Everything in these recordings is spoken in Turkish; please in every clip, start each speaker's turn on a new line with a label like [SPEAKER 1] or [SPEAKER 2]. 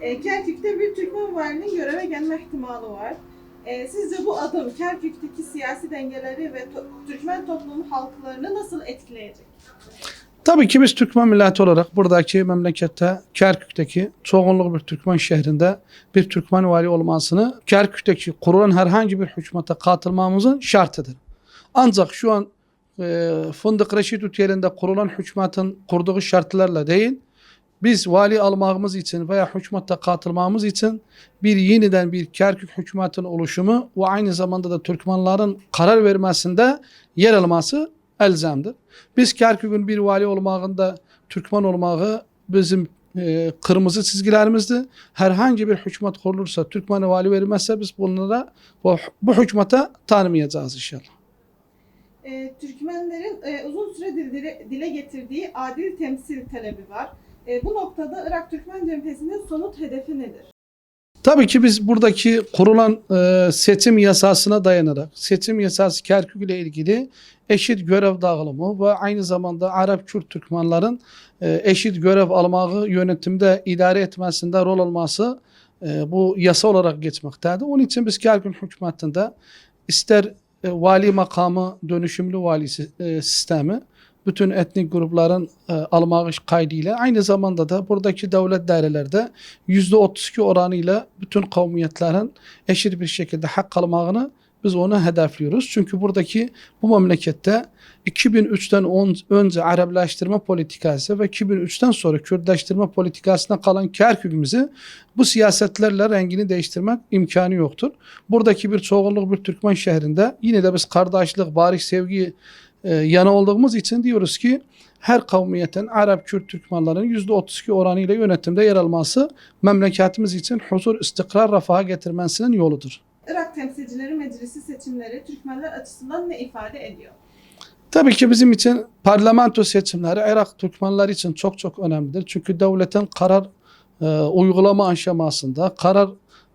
[SPEAKER 1] E, Kerkük'te bir Türkmen valinin göreve gelme ihtimali var. E, sizce bu adım Kerkük'teki siyasi dengeleri ve to- Türkmen toplumu halklarını nasıl etkileyecek?
[SPEAKER 2] Tabii ki biz Türkmen milleti olarak buradaki memlekette Kerkük'teki çoğunluk bir Türkmen şehrinde bir Türkmen vali olmasını Kerkük'teki kurulan herhangi bir hükümete katılmamızın şartıdır. Ancak şu an e, Fındık Reşit yerinde kurulan hükümetin kurduğu şartlarla değil, biz vali almamız için veya hükümete katılmamız için bir yeniden bir Kerkük hükümetin oluşumu ve aynı zamanda da Türkmenlerin karar vermesinde yer alması elzemdir. Biz Kerkük'ün bir vali olmağında Türkmen olmağı bizim e, kırmızı çizgilerimizdi. Herhangi bir hükümet kurulursa Türkmen'e vali verilmezse biz bunlara bu, bu hükümete tanımayacağız inşallah.
[SPEAKER 1] E, Türkmenlerin e, uzun süredir dile getirdiği adil temsil talebi var. E, bu noktada Irak Türkmen Cemhiyeti'nin somut hedefi nedir?
[SPEAKER 2] Tabii ki biz buradaki kurulan e, seçim yasasına dayanarak seçim yasası Kerkük ile ilgili eşit görev dağılımı ve aynı zamanda Arap Kürt Türkmenlerin e, eşit görev almağı yönetimde idare etmesinde rol alması e, bu yasa olarak geçmektedir. Onun için biz Kerkük hükümetinde ister e, vali makamı dönüşümlü vali e, sistemi bütün etnik grupların e, almağı kaydıyla aynı zamanda da buradaki devlet dairelerde %32 oranıyla bütün kavmiyetlerin eşit bir şekilde hak almağını biz onu hedefliyoruz. Çünkü buradaki bu memlekette 2003'ten on- önce Araplaştırma politikası ve 2003'ten sonra Kürtleştirme politikasına kalan Kerkük'ümüzü bu siyasetlerle rengini değiştirmek imkanı yoktur. Buradaki bir çoğunluk bir Türkmen şehrinde yine de biz kardeşlik, barış, sevgi e, yana olduğumuz için diyoruz ki her kavmiyetin Arap, Kürt, Türkmenlerin %32 oranıyla yönetimde yer alması memleketimiz için huzur, istikrar, refaha getirmesinin yoludur.
[SPEAKER 1] Irak Temsilcileri Meclisi seçimleri Türkmenler açısından ne ifade ediyor?
[SPEAKER 2] Tabii ki bizim için parlamento seçimleri Irak Türkmenler için çok çok önemlidir. Çünkü devletin karar e, uygulama aşamasında, karar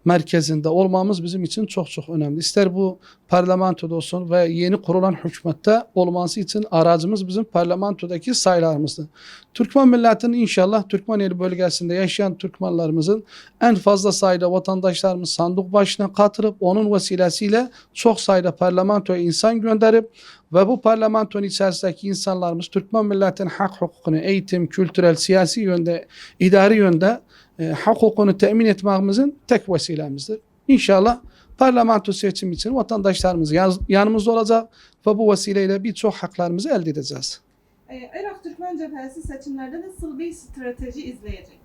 [SPEAKER 2] merkezinde olmamız bizim için çok çok önemli. İster bu parlamentoda olsun ve yeni kurulan hükümette olması için aracımız bizim parlamentodaki sayılarımızdır. Türkmen milletinin inşallah Türkmeneli bölgesinde yaşayan Türkmenlerimizin en fazla sayıda vatandaşlarımız sandık başına katılıp onun vesilesiyle çok sayıda parlamentoya insan gönderip ve bu parlamentonun içerisindeki insanlarımız Türkmen milletinin hak hukukunu eğitim, kültürel, siyasi yönde, idari yönde e, hak hukukunu temin etmemizin tek vesilemizdir. İnşallah parlamento seçimi için vatandaşlarımız yanımızda olacak ve bu vesileyle birçok haklarımızı elde edeceğiz.
[SPEAKER 1] Ee, Irak Türkmen Cephesi seçimlerde nasıl bir strateji izleyecek?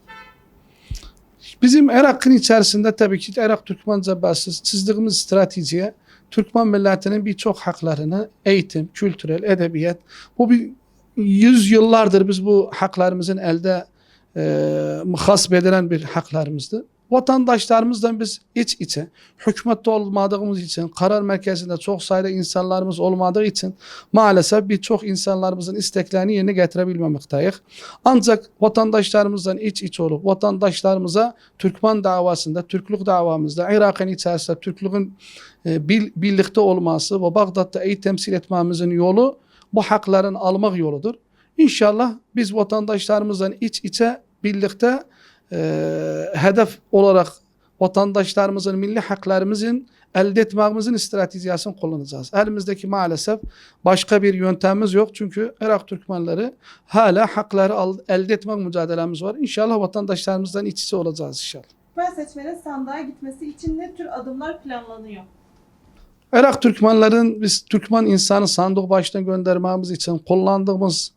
[SPEAKER 2] Bizim Irak'ın içerisinde tabii ki Irak Türkmen Cephesi çizdiğimiz stratejiye Türkmen milletinin birçok haklarını eğitim, kültürel, edebiyat bu bir yüz yıllardır biz bu haklarımızın elde e, muhasebe edilen bir haklarımızdı. Vatandaşlarımızdan biz iç içe, hükümette olmadığımız için, karar merkezinde çok sayıda insanlarımız olmadığı için maalesef birçok insanlarımızın isteklerini yerine getirebilmemekteyiz. Ancak vatandaşlarımızdan iç iç olup vatandaşlarımıza Türkmen davasında, Türklük davamızda, Irak'ın içerisinde Türklüğün e, birlikte olması ve Bağdat'ta iyi temsil etmemizin yolu bu hakların almak yoludur. İnşallah biz vatandaşlarımızdan iç içe birlikte hedef olarak vatandaşlarımızın milli haklarımızın elde etmemizin stratejisini kullanacağız. Elimizdeki maalesef başka bir yöntemimiz yok. Çünkü Irak Türkmenleri hala hakları elde etmek mücadelemiz var. İnşallah vatandaşlarımızdan iç içe olacağız inşallah.
[SPEAKER 1] Türkmen seçmenin sandığa gitmesi için ne tür adımlar planlanıyor?
[SPEAKER 2] Irak Türkmenlerin biz Türkmen insanı sandık başına göndermemiz için kullandığımız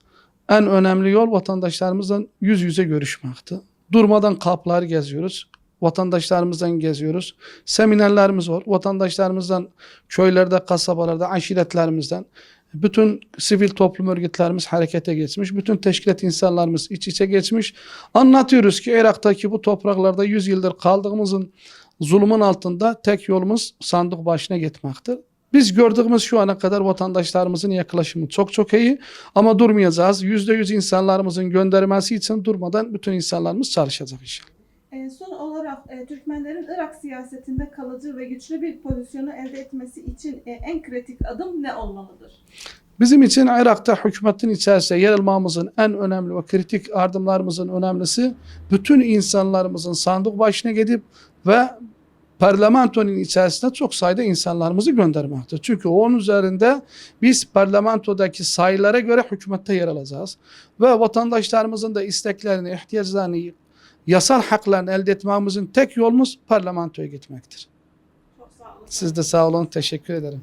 [SPEAKER 2] en önemli yol vatandaşlarımızla yüz yüze görüşmekti. Durmadan kapıları geziyoruz. Vatandaşlarımızdan geziyoruz. Seminerlerimiz var. Vatandaşlarımızdan köylerde, kasabalarda, aşiretlerimizden bütün sivil toplum örgütlerimiz harekete geçmiş. Bütün teşkilat insanlarımız iç içe geçmiş. Anlatıyoruz ki Irak'taki bu topraklarda 100 yıldır kaldığımızın zulmün altında tek yolumuz sandık başına gitmektir. Biz gördüğümüz şu ana kadar vatandaşlarımızın yaklaşımı çok çok iyi ama durmayacağız. Yüzde yüz insanlarımızın göndermesi için durmadan bütün insanlarımız çalışacak inşallah.
[SPEAKER 1] Son olarak e, Türkmenlerin Irak siyasetinde kalıcı ve güçlü bir pozisyonu elde etmesi için e, en kritik adım ne olmalıdır?
[SPEAKER 2] Bizim için Irak'ta hükümetin içerisinde yer almamızın en önemli ve kritik ardımlarımızın önemlisi bütün insanlarımızın sandık başına gidip ve parlamentonun içerisinde çok sayıda insanlarımızı göndermektir. Çünkü onun üzerinde biz parlamentodaki sayılara göre hükümette yer alacağız. Ve vatandaşlarımızın da isteklerini, ihtiyaçlarını, yasal haklarını elde etmemizin tek yolumuz parlamentoya gitmektir.
[SPEAKER 1] Çok sağ olun.
[SPEAKER 2] Siz de sağ olun, teşekkür ederim.